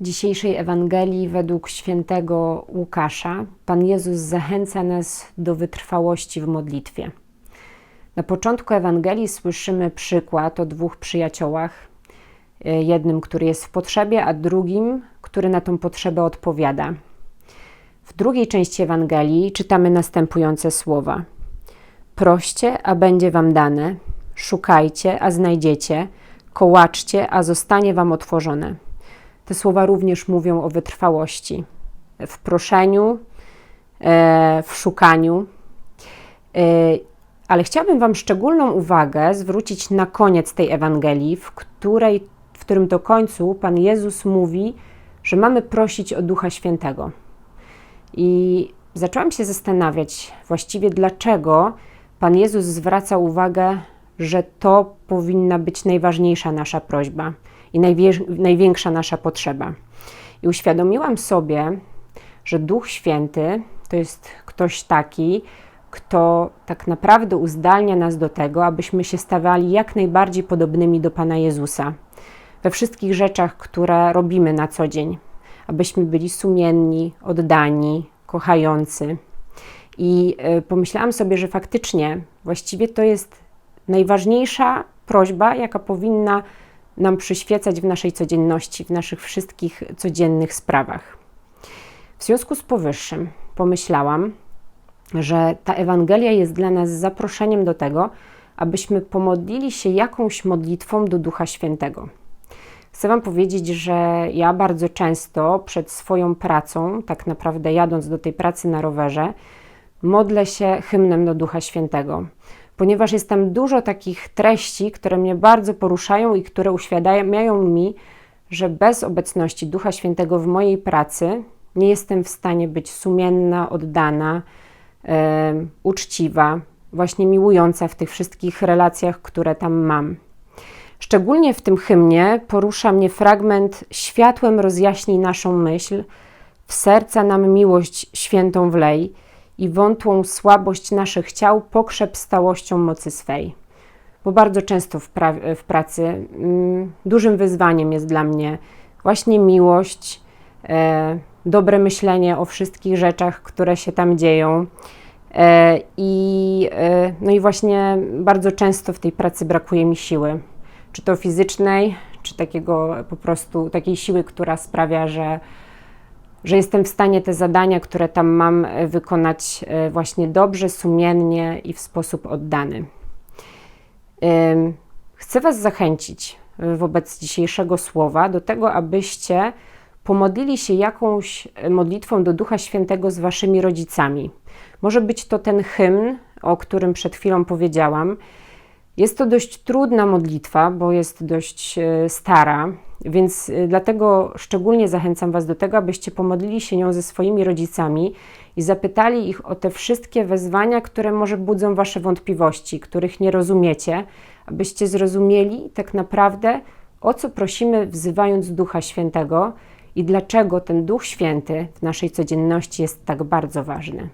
Dzisiejszej Ewangelii według świętego Łukasza Pan Jezus zachęca nas do wytrwałości w modlitwie. Na początku Ewangelii słyszymy przykład o dwóch przyjaciołach. Jednym, który jest w potrzebie, a drugim, który na tą potrzebę odpowiada. W drugiej części Ewangelii czytamy następujące słowa: Proście, a będzie wam dane, szukajcie, a znajdziecie, kołaczcie, a zostanie wam otworzone. Te słowa również mówią o wytrwałości w proszeniu, e, w szukaniu. E, ale chciałabym Wam szczególną uwagę zwrócić na koniec tej Ewangelii, w, której, w którym do końcu Pan Jezus mówi, że mamy prosić o Ducha Świętego. I zaczęłam się zastanawiać właściwie, dlaczego Pan Jezus zwraca uwagę, że to powinna być najważniejsza nasza prośba i największa nasza potrzeba. I uświadomiłam sobie, że Duch Święty to jest ktoś taki, kto tak naprawdę uzdalnia nas do tego, abyśmy się stawali jak najbardziej podobnymi do Pana Jezusa we wszystkich rzeczach, które robimy na co dzień, abyśmy byli sumienni, oddani, kochający. I y, pomyślałam sobie, że faktycznie właściwie to jest najważniejsza prośba, jaka powinna nam przyświecać w naszej codzienności, w naszych wszystkich codziennych sprawach. W związku z powyższym pomyślałam, że ta Ewangelia jest dla nas zaproszeniem do tego, abyśmy pomodlili się jakąś modlitwą do Ducha Świętego. Chcę Wam powiedzieć, że ja bardzo często przed swoją pracą, tak naprawdę jadąc do tej pracy na rowerze, modlę się hymnem do Ducha Świętego ponieważ jest tam dużo takich treści, które mnie bardzo poruszają i które uświadamiają mi, że bez obecności Ducha Świętego w mojej pracy nie jestem w stanie być sumienna, oddana, uczciwa, właśnie miłująca w tych wszystkich relacjach, które tam mam. Szczególnie w tym hymnie porusza mnie fragment Światłem rozjaśnij naszą myśl, w serca nam miłość świętą wlej i wątłą słabość naszych ciał pokrzep stałością mocy swej. Bo bardzo często w, pra w pracy mm, dużym wyzwaniem jest dla mnie właśnie miłość, e, dobre myślenie o wszystkich rzeczach, które się tam dzieją. E, I, e, no i właśnie bardzo często w tej pracy brakuje mi siły, czy to fizycznej, czy takiego po prostu takiej siły, która sprawia, że że jestem w stanie te zadania, które tam mam, e, wykonać e, właśnie dobrze, sumiennie i w sposób oddany. Chcę Was zachęcić e, wobec dzisiejszego słowa do tego, abyście pomodlili się jakąś modlitwą do Ducha Świętego z Waszymi rodzicami. Może być to ten hymn, o którym przed chwilą powiedziałam. Jest to dość trudna modlitwa, bo jest dość stara, więc y, dlatego szczególnie zachęcam Was do tego, abyście pomodlili się nią ze swoimi rodzicami i zapytali ich o te wszystkie wezwania, które może budzą Wasze wątpliwości, których nie rozumiecie, abyście zrozumieli tak naprawdę, o co prosimy, wzywając Ducha Świętego i dlaczego ten Duch Święty w naszej codzienności jest tak bardzo ważny.